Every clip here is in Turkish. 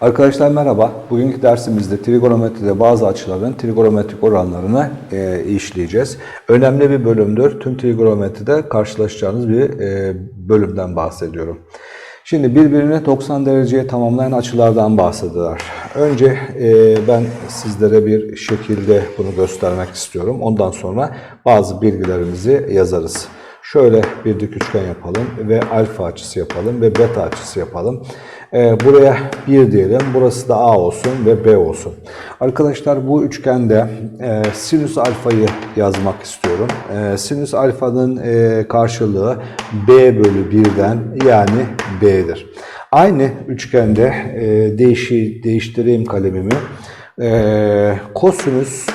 Arkadaşlar merhaba. Bugünkü dersimizde trigonometride bazı açıların trigonometrik oranlarını e, işleyeceğiz. Önemli bir bölümdür. Tüm trigonometride karşılaşacağınız bir e, bölümden bahsediyorum. Şimdi birbirini 90 dereceye tamamlayan açılardan bahsediyorlar. Önce e, ben sizlere bir şekilde bunu göstermek istiyorum. Ondan sonra bazı bilgilerimizi yazarız. Şöyle bir dik üçgen yapalım ve alfa açısı yapalım ve beta açısı yapalım. Ee, buraya 1 diyelim. Burası da A olsun ve B olsun. Arkadaşlar bu üçgende e, sinüs alfayı yazmak istiyorum. E, sinüs alfanın e, karşılığı B bölü 1'den yani B'dir. Aynı üçgende e, değişi, değiştireyim kalemimi. E, kosinüs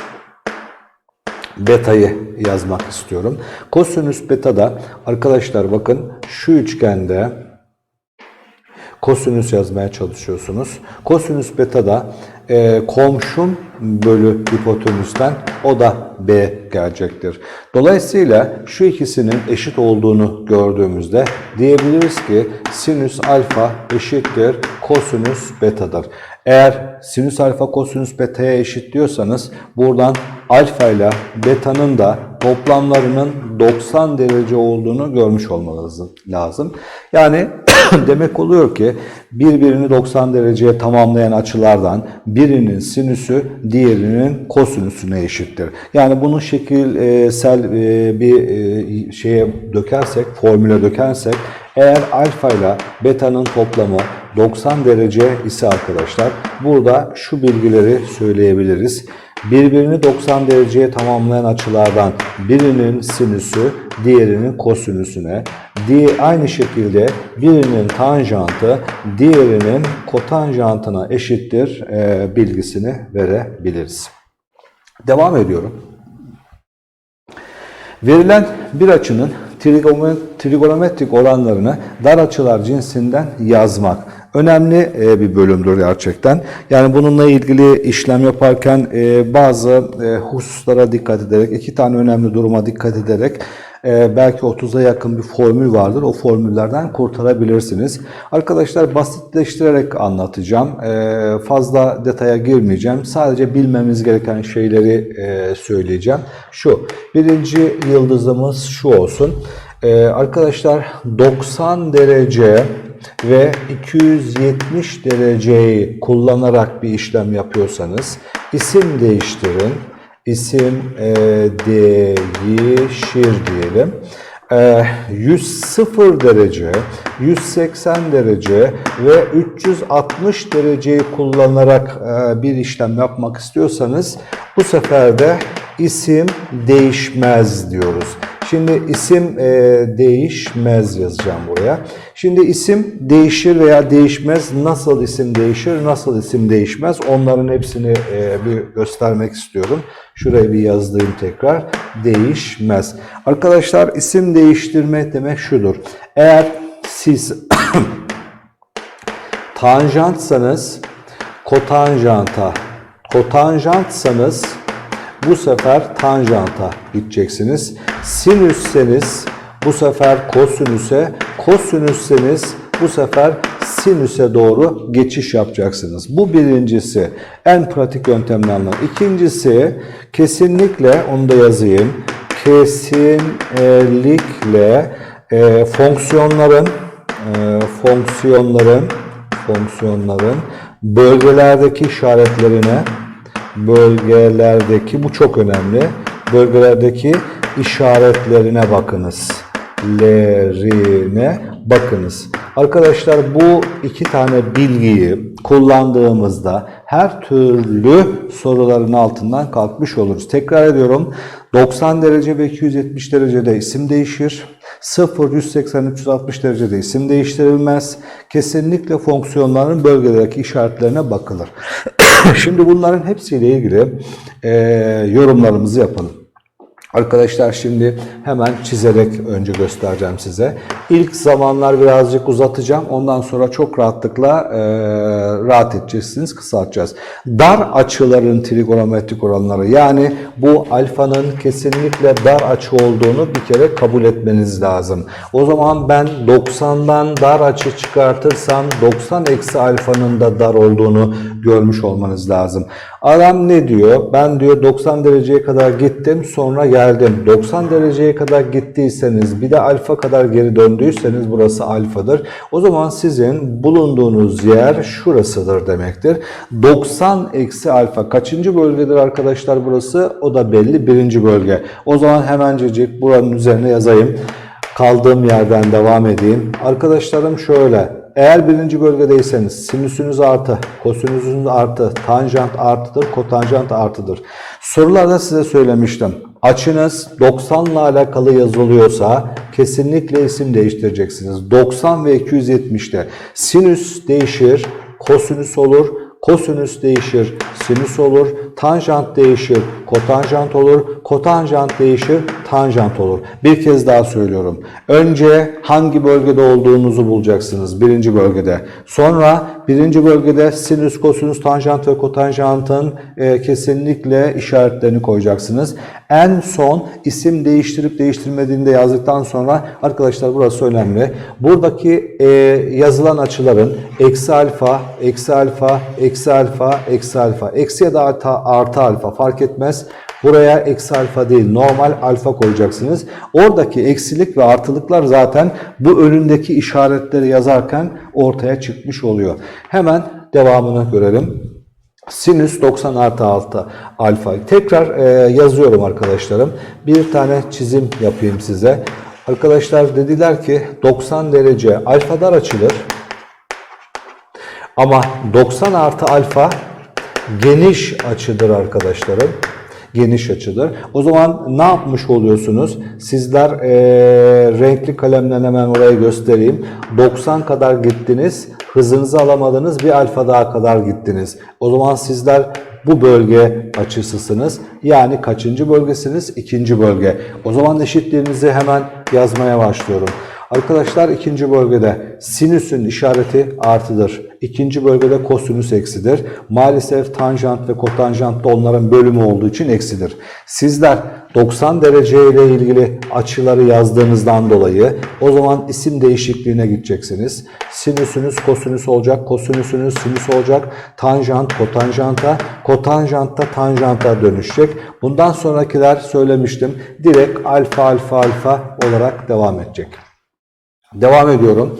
beta'yı yazmak istiyorum. Kosinüs beta'da arkadaşlar bakın şu üçgende kosinüs yazmaya çalışıyorsunuz. Kosinüs beta'da e, komşum bölü hipotenüsten o da B gelecektir. Dolayısıyla şu ikisinin eşit olduğunu gördüğümüzde diyebiliriz ki sinüs alfa eşittir kosinüs betadır. Eğer sinüs alfa kosinüs beta'ya eşit diyorsanız buradan alfa ile beta'nın da toplamlarının 90 derece olduğunu görmüş olmanız lazım. Yani demek oluyor ki birbirini 90 dereceye tamamlayan açılardan birinin sinüsü diğerinin kosinüsüne eşittir. Yani bunu şekilsel e, bir e, şeye dökersek, formüle dökersek eğer alfa ile beta'nın toplamı 90 derece ise arkadaşlar burada şu bilgileri söyleyebiliriz. Birbirini 90 dereceye tamamlayan açılardan birinin sinüsü diğerinin kosinüsüne, diye aynı şekilde birinin tanjantı diğerinin kotanjantına eşittir e, bilgisini verebiliriz. Devam ediyorum. Verilen bir açının trigonometrik oranlarını dar açılar cinsinden yazmak. Önemli e, bir bölümdür gerçekten. Yani bununla ilgili işlem yaparken e, bazı e, hususlara dikkat ederek, iki tane önemli duruma dikkat ederek belki 30'a yakın bir formül vardır. O formüllerden kurtarabilirsiniz. Arkadaşlar basitleştirerek anlatacağım. Fazla detaya girmeyeceğim. Sadece bilmemiz gereken şeyleri söyleyeceğim. Şu, birinci yıldızımız şu olsun. Arkadaşlar 90 derece ve 270 dereceyi kullanarak bir işlem yapıyorsanız isim değiştirin. İsim e, değişir diyelim. E, 100 derece, 180 derece ve 360 dereceyi kullanarak e, bir işlem yapmak istiyorsanız bu sefer de isim değişmez diyoruz. Şimdi isim e, değişmez yazacağım buraya. Şimdi isim değişir veya değişmez. Nasıl isim değişir, nasıl isim değişmez onların hepsini e, bir göstermek istiyorum. Şuraya bir yazdığım tekrar. Değişmez. Arkadaşlar isim değiştirme demek şudur. Eğer siz tanjantsanız kotanjanta, kotanjantsanız bu sefer tanjanta gideceksiniz. Sinüsseniz bu sefer kosinüse, kosinüsseniz bu sefer sinüse doğru geçiş yapacaksınız. Bu birincisi en pratik yöntemlerden. İkincisi kesinlikle onu da yazayım. Kesinlikle e, fonksiyonların e, fonksiyonların fonksiyonların bölgelerdeki işaretlerine bölgelerdeki bu çok önemli. Bölgelerdeki işaretlerine bakınız. Lerine bakınız. Arkadaşlar bu iki tane bilgiyi kullandığımızda her türlü soruların altından kalkmış oluruz. Tekrar ediyorum. 90 derece ve 270 derecede isim değişir. 0, 180, 360 derecede isim değiştirilmez. Kesinlikle fonksiyonların bölgelerdeki işaretlerine bakılır. Şimdi bunların hepsiyle ilgili e, yorumlarımızı yapalım. Arkadaşlar şimdi hemen çizerek önce göstereceğim size. İlk zamanlar birazcık uzatacağım. Ondan sonra çok rahatlıkla e, rahat edeceksiniz, kısaltacağız. Dar açıların trigonometrik oranları yani bu alfanın kesinlikle dar açı olduğunu bir kere kabul etmeniz lazım. O zaman ben 90'dan dar açı çıkartırsam 90 eksi alfanın da dar olduğunu görmüş olmanız lazım. Adam ne diyor? Ben diyor 90 dereceye kadar gittim sonra geldim. 90 dereceye kadar gittiyseniz bir de alfa kadar geri döndüyseniz burası alfadır. O zaman sizin bulunduğunuz yer şurasıdır demektir. 90 eksi alfa kaçıncı bölgedir arkadaşlar burası? O da belli birinci bölge. O zaman hemencecik buranın üzerine yazayım. Kaldığım yerden devam edeyim. Arkadaşlarım şöyle. Eğer birinci bölgedeyseniz sinüsünüz artı, kosinüsünüz artı, tanjant artıdır, kotanjant artıdır. Sorularda size söylemiştim. Açınız 90 ile alakalı yazılıyorsa kesinlikle isim değiştireceksiniz. 90 ve 270'te sinüs değişir, kosinüs olur, kosinüs değişir, sinüs olur, tanjant değişir, kotanjant olur, kotanjant değişir, tanjant olur. Bir kez daha söylüyorum. Önce hangi bölgede olduğunuzu bulacaksınız birinci bölgede. Sonra birinci bölgede sinüs, kosinüs, tanjant ve kotanjantın e, kesinlikle işaretlerini koyacaksınız. En son isim değiştirip değiştirmediğini de yazdıktan sonra arkadaşlar burası önemli. Buradaki e, yazılan açıların eksi alfa, eksi alfa, eksi alfa, eksi alfa, eksi ya da artı, artı alfa fark etmez. Buraya eksi alfa değil normal alfa koyacaksınız. Oradaki eksilik ve artılıklar zaten bu önündeki işaretleri yazarken ortaya çıkmış oluyor. Hemen devamını görelim. Sinüs 90 artı 6 alfa. Tekrar e, yazıyorum arkadaşlarım. Bir tane çizim yapayım size. Arkadaşlar dediler ki 90 derece alfa dar açılır. Ama 90 artı alfa geniş açıdır arkadaşlarım. Geniş açıdır. O zaman ne yapmış oluyorsunuz? Sizler e, renkli kalemle hemen oraya göstereyim. 90 kadar gittiniz. Hızınızı alamadınız. Bir alfa daha kadar gittiniz. O zaman sizler bu bölge açısısınız. Yani kaçıncı bölgesiniz? İkinci bölge. O zaman eşitliğinizi hemen yazmaya başlıyorum. Arkadaşlar ikinci bölgede sinüsün işareti artıdır. İkinci bölgede kosinüs eksidir. Maalesef tanjant ve kotanjant da onların bölümü olduğu için eksidir. Sizler 90 derece ile ilgili açıları yazdığınızdan dolayı o zaman isim değişikliğine gideceksiniz. Sinüsünüz kosinüs olacak, kosinüsünüz sinüs olacak, tanjant kotanjanta, kotanjant da tanjanta dönüşecek. Bundan sonrakiler söylemiştim direkt alfa alfa alfa olarak devam edecek. Devam ediyorum.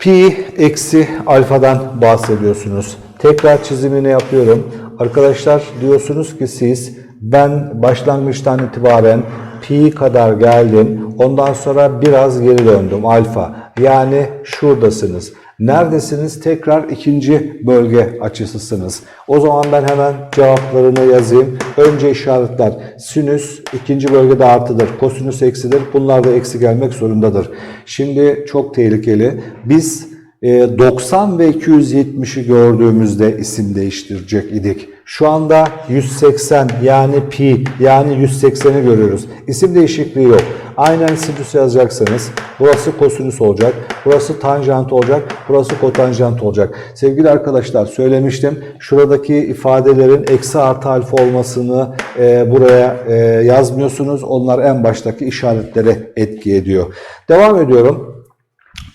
Pi eksi alfadan bahsediyorsunuz. Tekrar çizimini yapıyorum. Arkadaşlar diyorsunuz ki siz ben başlangıçtan itibaren pi kadar geldim. Ondan sonra biraz geri döndüm alfa. Yani şuradasınız. Neredesiniz? Tekrar ikinci bölge açısısınız. O zaman ben hemen cevaplarını yazayım. Önce işaretler. Sinüs ikinci bölgede artıdır. Kosinüs eksidir. Bunlar da eksi gelmek zorundadır. Şimdi çok tehlikeli. Biz 90 ve 270'i gördüğümüzde isim değiştirecek idik. Şu anda 180 yani pi yani 180'i görüyoruz. İsim değişikliği yok. Aynen sinüs yazacaksınız. Burası kosinüs olacak. Burası tanjant olacak. Burası kotanjant olacak. Sevgili arkadaşlar söylemiştim. Şuradaki ifadelerin eksi artı alfa olmasını e, buraya e, yazmıyorsunuz. Onlar en baştaki işaretlere etki ediyor. Devam ediyorum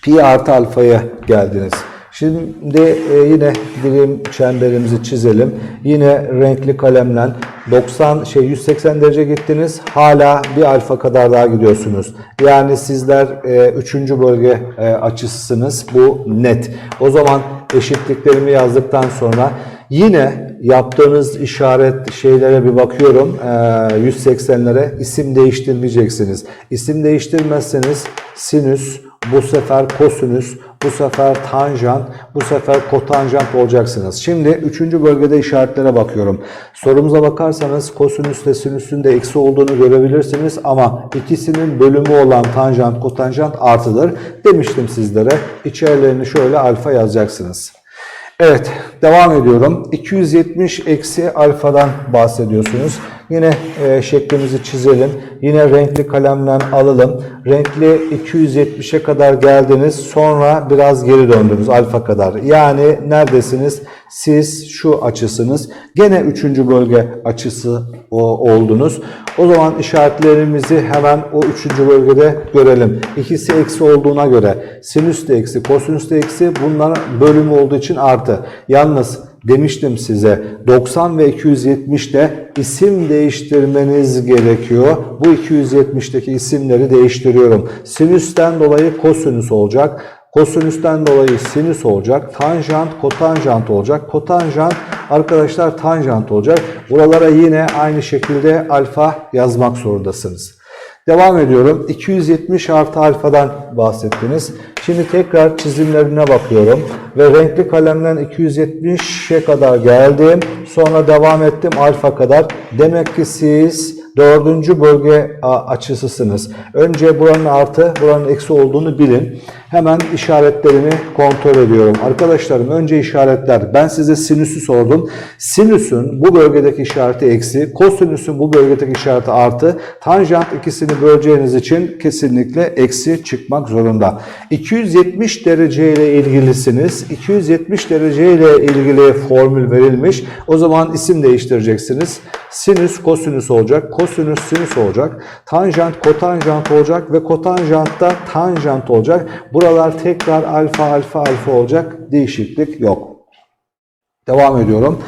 pi artı alfaya geldiniz. Şimdi e, yine birim çemberimizi çizelim. Yine renkli kalemle 90 şey 180 derece gittiniz. Hala bir alfa kadar daha gidiyorsunuz. Yani sizler 3. E, bölge e, açısısınız. Bu net. O zaman eşitliklerimi yazdıktan sonra yine yaptığınız işaret şeylere bir bakıyorum. E, 180'lere isim değiştirmeyeceksiniz. İsim değiştirmezseniz sinüs bu sefer kosinüs, bu sefer tanjant, bu sefer kotanjant olacaksınız. Şimdi üçüncü bölgede işaretlere bakıyorum. Sorumuza bakarsanız kosinüsle sinüsün de eksi olduğunu görebilirsiniz ama ikisinin bölümü olan tanjant, kotanjant artıdır. Demiştim sizlere. İçerilerini şöyle alfa yazacaksınız. Evet, devam ediyorum. 270 eksi alfadan bahsediyorsunuz. Yine e, şeklimizi çizelim. Yine renkli kalemle alalım. Renkli 270'e kadar geldiniz. Sonra biraz geri döndünüz alfa kadar. Yani neredesiniz? Siz şu açısınız. Gene üçüncü bölge açısı o, oldunuz. O zaman işaretlerimizi hemen o üçüncü bölgede görelim. İkisi eksi olduğuna göre sinüs de eksi, kosinüs de eksi bunların bölümü olduğu için artı. Yalnız demiştim size 90 ve 270'te isim değiştirmeniz gerekiyor. Bu 270'teki isimleri değiştiriyorum. Sinüsten dolayı kosinüs olacak. Kosinüsten dolayı sinüs olacak. Tanjant, kotanjant olacak. Kotanjant arkadaşlar tanjant olacak. Buralara yine aynı şekilde alfa yazmak zorundasınız. Devam ediyorum. 270 artı alfadan bahsettiniz. Şimdi tekrar çizimlerine bakıyorum. Ve renkli kalemden 270'e kadar geldim. Sonra devam ettim alfa kadar. Demek ki siz dördüncü bölge açısısınız. Önce buranın artı, buranın eksi olduğunu bilin. Hemen işaretlerini kontrol ediyorum. Arkadaşlarım önce işaretler. Ben size sinüsü sordum. Sinüsün bu bölgedeki işareti eksi, kosinüsün bu bölgedeki işareti artı. Tanjant ikisini böleceğiniz için kesinlikle eksi çıkmak zorunda. 270 derece ile ilgilisiniz. 270 derece ile ilgili formül verilmiş. O zaman isim değiştireceksiniz. Sinüs kosinüs olacak. Kosinüs sinüs olacak. Tanjant kotanjant olacak ve kotanjantta tanjant olacak. Buralar tekrar alfa alfa alfa olacak. Değişiklik yok. Devam ediyorum.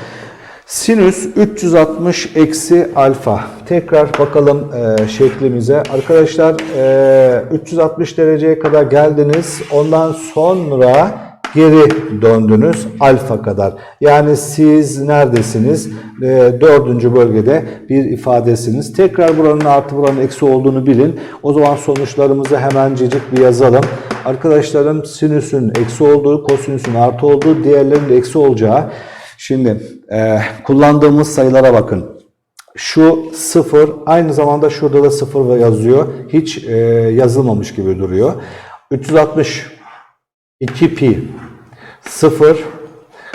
Sinüs 360 eksi alfa. Tekrar bakalım e, şeklimize. Arkadaşlar e, 360 dereceye kadar geldiniz. Ondan sonra geri döndünüz alfa kadar. Yani siz neredesiniz? E, dördüncü bölgede bir ifadesiniz. Tekrar buranın artı buranın eksi olduğunu bilin. O zaman sonuçlarımızı hemencecik bir yazalım. Arkadaşlarım sinüsün eksi olduğu, kosinüsün artı olduğu, diğerlerinin de eksi olacağı. Şimdi e, kullandığımız sayılara bakın. Şu sıfır, aynı zamanda şurada da sıfır yazıyor. Hiç e, yazılmamış gibi duruyor. 360 2 pi 0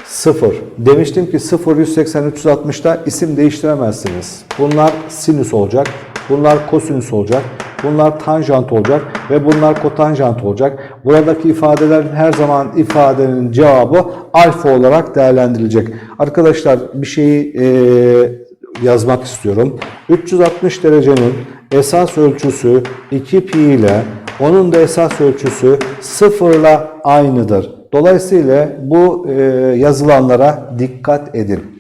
0. Demiştim ki 0 180 360'da isim değiştiremezsiniz. Bunlar sinüs olacak. Bunlar kosinüs olacak. Bunlar tanjant olacak ve bunlar kotanjant olacak. Buradaki ifadelerin her zaman ifadenin cevabı alfa olarak değerlendirilecek. Arkadaşlar bir şeyi e, yazmak istiyorum. 360 derecenin esas ölçüsü 2 pi ile onun da esas ölçüsü 0 ile aynıdır. Dolayısıyla bu e, yazılanlara dikkat edin.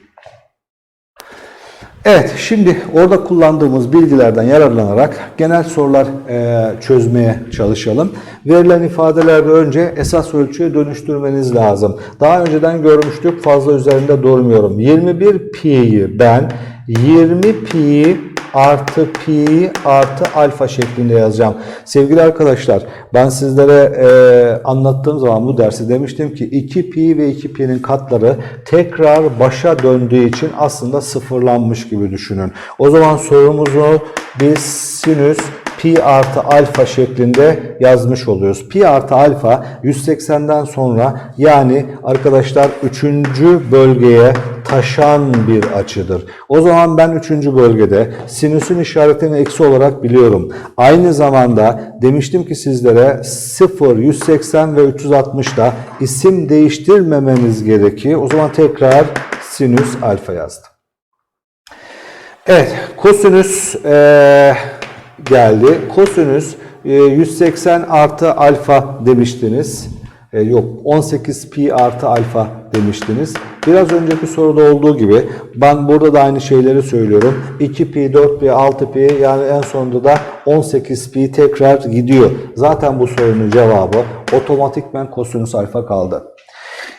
Evet, şimdi orada kullandığımız bilgilerden yararlanarak genel sorular e, çözmeye çalışalım. Verilen ifadelerde önce esas ölçüye dönüştürmeniz lazım. Daha önceden görmüştük, fazla üzerinde durmuyorum. 21 pi'yi ben 20 pi artı pi artı alfa şeklinde yazacağım. Sevgili arkadaşlar ben sizlere e, anlattığım zaman bu dersi demiştim ki 2 pi ve 2 pi'nin katları tekrar başa döndüğü için aslında sıfırlanmış gibi düşünün. O zaman sorumuzu biz sinüs pi artı alfa şeklinde yazmış oluyoruz. Pi artı alfa 180'den sonra yani arkadaşlar 3. bölgeye taşan bir açıdır. O zaman ben 3. bölgede sinüsün işaretini eksi olarak biliyorum. Aynı zamanda demiştim ki sizlere 0, 180 ve 360'da isim değiştirmemeniz gerekiyor. O zaman tekrar sinüs alfa yazdım. Evet, kosinüs ee, geldi. Kosinüs e, 180 artı alfa demiştiniz. E, yok 18 pi artı alfa demiştiniz. Biraz önceki soruda olduğu gibi ben burada da aynı şeyleri söylüyorum. 2 pi, 4 pi, 6 pi yani en sonunda da 18 pi tekrar gidiyor. Zaten bu sorunun cevabı otomatikmen kosinüs alfa kaldı.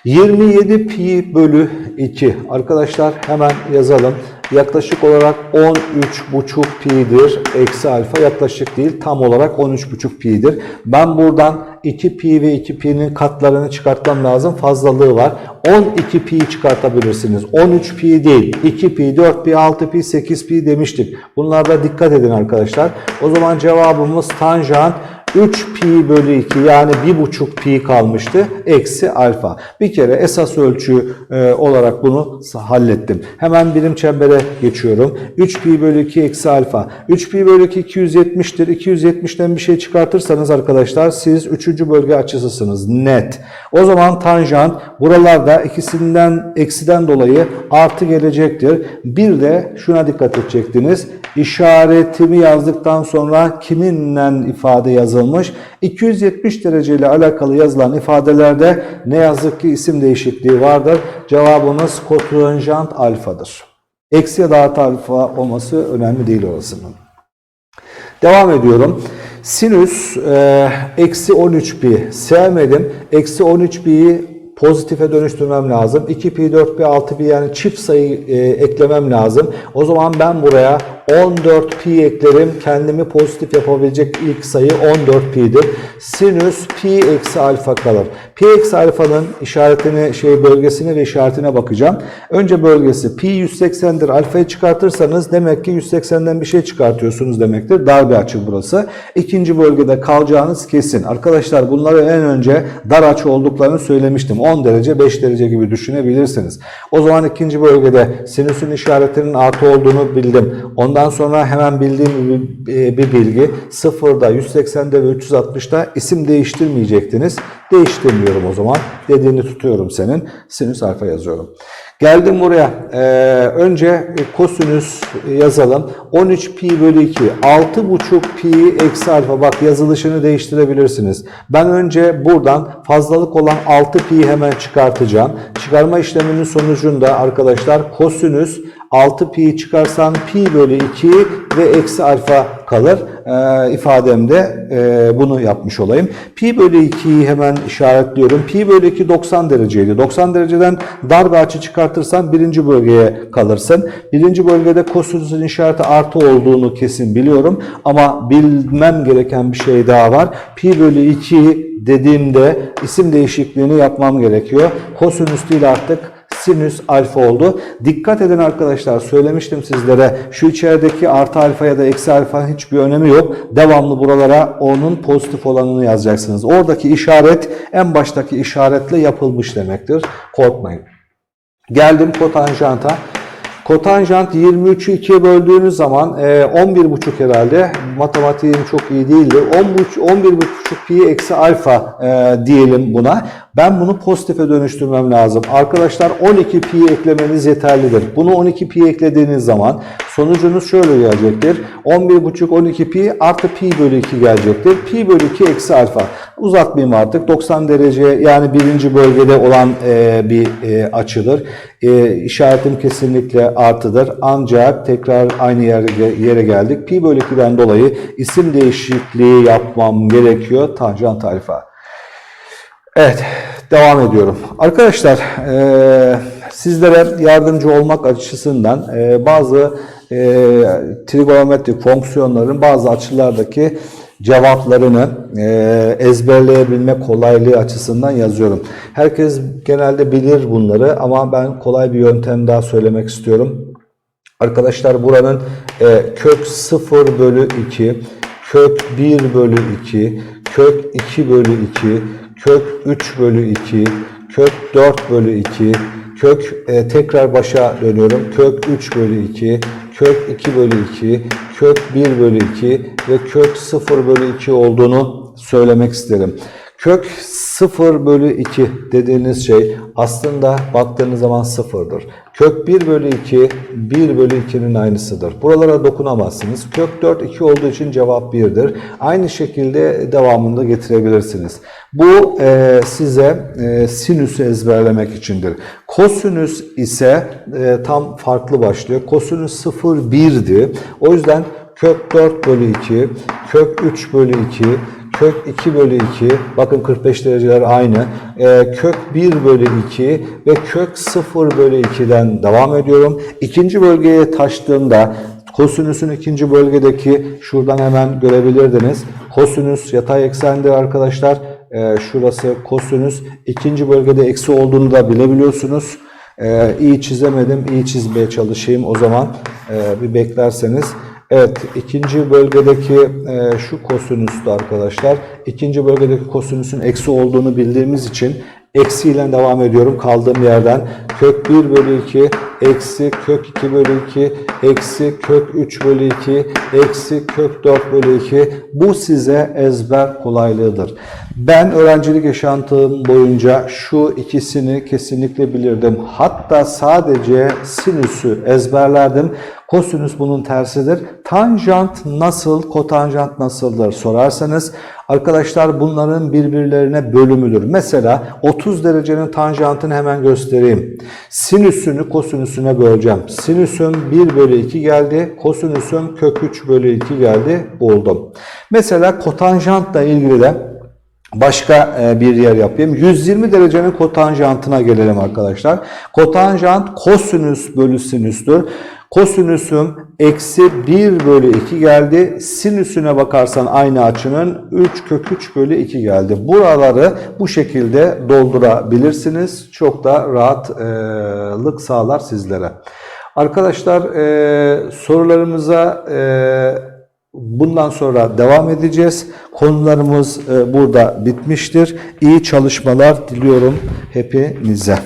27 pi bölü 2. Arkadaşlar hemen yazalım. Yaklaşık olarak 13,5 pi'dir. Eksi alfa yaklaşık değil. Tam olarak 13,5 pi'dir. Ben buradan 2 pi ve 2 pi'nin katlarını çıkartmam lazım. Fazlalığı var. 12 pi çıkartabilirsiniz. 13 pi değil. 2 pi, 4 pi, 6 pi, 8 pi demiştik. Bunlarda dikkat edin arkadaşlar. O zaman cevabımız tanjant 3 pi bölü 2 yani 1,5 pi kalmıştı. Eksi alfa. Bir kere esas ölçü e, olarak bunu hallettim. Hemen birim çembere geçiyorum. 3 pi bölü 2 eksi alfa. 3 pi bölü 2 270'tir. 270'ten bir şey çıkartırsanız arkadaşlar siz 3. bölge açısısınız. Net. O zaman tanjant buralarda ikisinden eksiden dolayı artı gelecektir. Bir de şuna dikkat edecektiniz. İşaretimi yazdıktan sonra kiminle ifade yazılmış? 270 derece ile alakalı yazılan ifadelerde ne yazık ki isim değişikliği vardır. Cevabınız kotanjant alfadır. Eksi ya da artı alfa olması önemli değil orasının. Devam ediyorum. Sinüs e, eksi 13 pi sevmedim. Eksi 13 pi'yi pozitife dönüştürmem lazım. 2 pi, 4 pi, 6 pi yani çift sayı e, eklemem lazım. O zaman ben buraya 14 pi eklerim. Kendimi pozitif yapabilecek ilk sayı 14 pi'dir. Sinüs pi eksi alfa kalır. Pi eksi alfanın işaretini, şey bölgesine ve işaretine bakacağım. Önce bölgesi pi 180'dir. Alfayı çıkartırsanız demek ki 180'den bir şey çıkartıyorsunuz demektir. Dar bir açı burası. İkinci bölgede kalacağınız kesin. Arkadaşlar bunları en önce dar açı olduklarını söylemiştim. 10 derece 5 derece gibi düşünebilirsiniz. O zaman ikinci bölgede sinüsün işaretinin artı olduğunu bildim. Ondan sonra hemen bildiğim bir, bilgi 0'da 180'de ve 360'da isim değiştirmeyecektiniz. Değiştirmiyorum o zaman. Dediğini tutuyorum senin. Sinüs alfa yazıyorum. Geldim buraya. Ee, önce kosinüs yazalım. 13 pi bölü 2. 6,5 pi eksi alfa. Bak yazılışını değiştirebilirsiniz. Ben önce buradan fazlalık olan 6 pi'yi hemen çıkartacağım. Çıkarma işleminin sonucunda arkadaşlar kosinüs 6 pi çıkarsan pi bölü 2 ve eksi alfa kalır. Ee, ifademde e, bunu yapmış olayım. Pi bölü 2'yi hemen işaretliyorum. Pi bölü 2 90 dereceydi. 90 dereceden dar açı çıkartırsan birinci bölgeye kalırsın. Birinci bölgede kosinüsün işareti artı olduğunu kesin biliyorum. Ama bilmem gereken bir şey daha var. Pi bölü 2 dediğimde isim değişikliğini yapmam gerekiyor. Kosinüs değil artık sinüs alfa oldu. Dikkat edin arkadaşlar söylemiştim sizlere şu içerideki artı alfa ya da eksi alfa hiçbir önemi yok. Devamlı buralara onun pozitif olanını yazacaksınız. Oradaki işaret en baştaki işaretle yapılmış demektir. Korkmayın. Geldim kotanjanta. Kotanjant 23'ü 2'ye böldüğünüz zaman e, 11,5 herhalde. Matematiğim çok iyi değildir. 11,5 pi eksi alfa e, diyelim buna. Ben bunu pozitife dönüştürmem lazım. Arkadaşlar 12 pi eklemeniz yeterlidir. Bunu 12 pi eklediğiniz zaman sonucunuz şöyle gelecektir. 11,5 12 pi artı pi bölü 2 gelecektir. Pi bölü 2 eksi alfa. Uzatmayayım artık. 90 derece yani birinci bölgede olan e, bir e, açıdır. E, işaretim kesinlikle artıdır. Ancak tekrar aynı yere, yere geldik. Pi bölü 2'den dolayı isim değişikliği yapmam gerekiyor. Tanjant alfa. Evet, devam ediyorum. Arkadaşlar, e, sizlere yardımcı olmak açısından e, bazı e, trigonometrik fonksiyonların bazı açılardaki cevaplarını e, ezberleyebilme kolaylığı açısından yazıyorum. Herkes genelde bilir bunları ama ben kolay bir yöntem daha söylemek istiyorum. Arkadaşlar buranın e, kök 0 bölü 2, kök 1 bölü 2, kök 2 bölü 2, kök 3 bölü 2, kök 4 bölü 2, kök e, tekrar başa dönüyorum. Kök 3 bölü 2, kök 2 bölü 2, kök 1 bölü 2 ve kök 0 bölü 2 olduğunu söylemek isterim. Kök 0 bölü 2 dediğiniz şey aslında baktığınız zaman sıfırdır. Kök 1 bölü 2 1 bölü 2'nin aynısıdır. Buralara dokunamazsınız. Kök 4 2 olduğu için cevap 1'dir. Aynı şekilde devamında getirebilirsiniz. Bu e, size e, sinüsü ezberlemek içindir. Kosinüs ise e, tam farklı başlıyor. Kosinüs 0 1'di. O yüzden kök 4 bölü 2, kök 3 bölü 2, kök 2 bölü 2, bakın 45 dereceler aynı, e, kök 1 bölü 2 ve kök 0 bölü 2'den devam ediyorum. İkinci bölgeye taştığımda kosinüsün ikinci bölgedeki şuradan hemen görebilirdiniz. Kosinüs yatay eksendir arkadaşlar. E, şurası kosinüs. ikinci bölgede eksi olduğunu da bilebiliyorsunuz. Ee, iyi çizemedim, iyi çizmeye çalışayım o zaman e, bir beklerseniz. Evet, ikinci bölgedeki e, şu kosinüstü arkadaşlar. İkinci bölgedeki kosinüsün eksi olduğunu bildiğimiz için eksiyle devam ediyorum kaldığım yerden. Kök 1 bölü 2 eksi kök 2 bölü 2 eksi kök 3 bölü 2 eksi kök 4 bölü 2 bu size ezber kolaylığıdır. Ben öğrencilik yaşantım boyunca şu ikisini kesinlikle bilirdim. Hatta sadece sinüsü ezberlerdim. Kosinüs bunun tersidir. Tanjant nasıl, kotanjant nasıldır sorarsanız arkadaşlar bunların birbirlerine bölümüdür. Mesela 30 derecenin tanjantını hemen göstereyim. Sinüsünü kosinüsüne böleceğim. Sinüsüm 1 bölü 2 geldi. Kosinüsüm kök 3 bölü 2 geldi. Buldum. Mesela kotanjantla ilgili de Başka e, bir yer yapayım. 120 derecenin kotanjantına gelelim arkadaşlar. Kotanjant kosinüs bölü sinüstür. Kosinüsüm eksi 1 bölü 2 geldi. Sinüsüne bakarsan aynı açının 3 kök 3 bölü 2 geldi. Buraları bu şekilde doldurabilirsiniz. Çok da rahatlık sağlar sizlere. Arkadaşlar e, sorularımıza e, bundan sonra devam edeceğiz. Konularımız e, burada bitmiştir. İyi çalışmalar diliyorum hepinize.